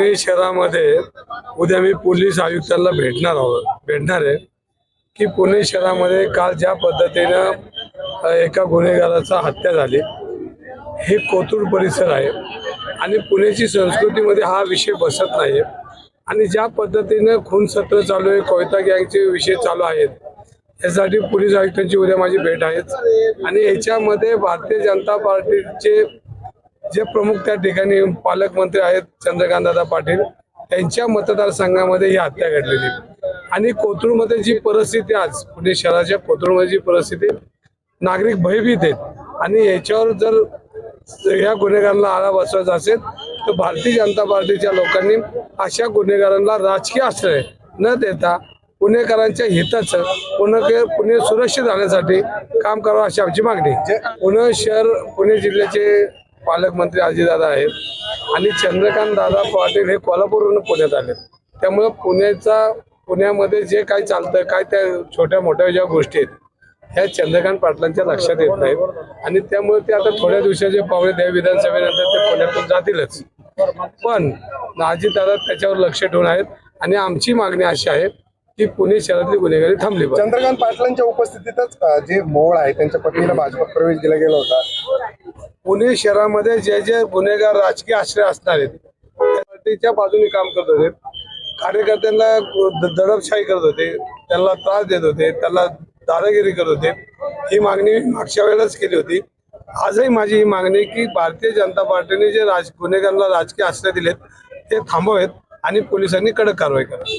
पुणे शहरामध्ये उद्या मी पोलीस आयुक्तांना भेटणार आहोत. भेटणार आहे की पुणे शहरामध्ये काल ज्या पद्धतीनं एका गुन्हेगाराचा हत्या झाली. हे कोथरूड परिसर आहे आणि पुण्याची संस्कृतीमध्ये हा विषय बसत नाही आणि ज्या पद्धतीनं खून सत्र चालू आहे कोयता गँगचे विषय चालू आहेत यासाठी पोलीस आयुक्तांची उद्या माझी भेट आहेच आणि याच्यामध्ये भारतीय जनता पार्टीचे जे प्रमुख त्या ठिकाणी पालकमंत्री आहेत चंद्रकांत दादा पाटील त्यांच्या मतदारसंघामध्ये ही हत्या घडलेली. आणि कोथरूडमध्ये जी परिस्थिती आज पुणे शहराच्या कोथरूडमध्ये जी परिस्थिती नागरिक भयभीत आहेत. आणि याच्यावर जर या गुन्हेगारांना आळा बसवायचा असेल तर भारतीय जनता पार्टीच्या लोकांनी अशा गुन्हेगारांना राजकीय आश्रय न देता पुणेकरांच्या हिताचं पुणे पुणे सुरक्षित राहण्यासाठी काम करावं अशी आमची मागणी पुणे शहर पुणे जिल्ह्याचे पालकमंत्री अजितदादा आहेत आणि चंद्रकांत दादा पाटील हे कोल्हापूरवरून पुण्यात आले त्यामुळं पुण्याचा पुण्यामध्ये जे काय चालतं काय त्या छोट्या मोठ्या ज्या गोष्टी आहेत ह्या चंद्रकांत पाटलांच्या लक्षात येत नाहीत. आणि त्यामुळे ते आता थोड्या दिवसाचे पावले द्या विधानसभेनंतर ते पुण्यातून जातीलच. पण अजितदादा त्याच्यावर लक्ष ठेवून आहेत आणि आमची मागणी अशी आहे की पुणे शहरातली गुन्हेगारी थांबली पाहिजे चंद्रकांत पाटलांच्या उपस्थितीतच जे मोळ आहे त्यांच्या पत्नीला भाजपात प्रवेश दिला गेला होता. पुणे शहरामध्ये जे जे गुन्हेगार राजकीय आश्रय असणार आहेत त्याच्या बाजूने काम करत होते. कार्यकर्त्यांना दडपशाही करत होते त्यांना त्रास देत होते त्यांना दादागिरी करत होते. ही मागणी मागच्या वेळेलाच केली होती. आजही माझी ही मागणी की भारतीय जनता पार्टीने जे राज गुन्हेगारांना राजकीय आश्रय दिलेत ते थांबवेत. आणि पोलिसांनी कडक कारवाई करावी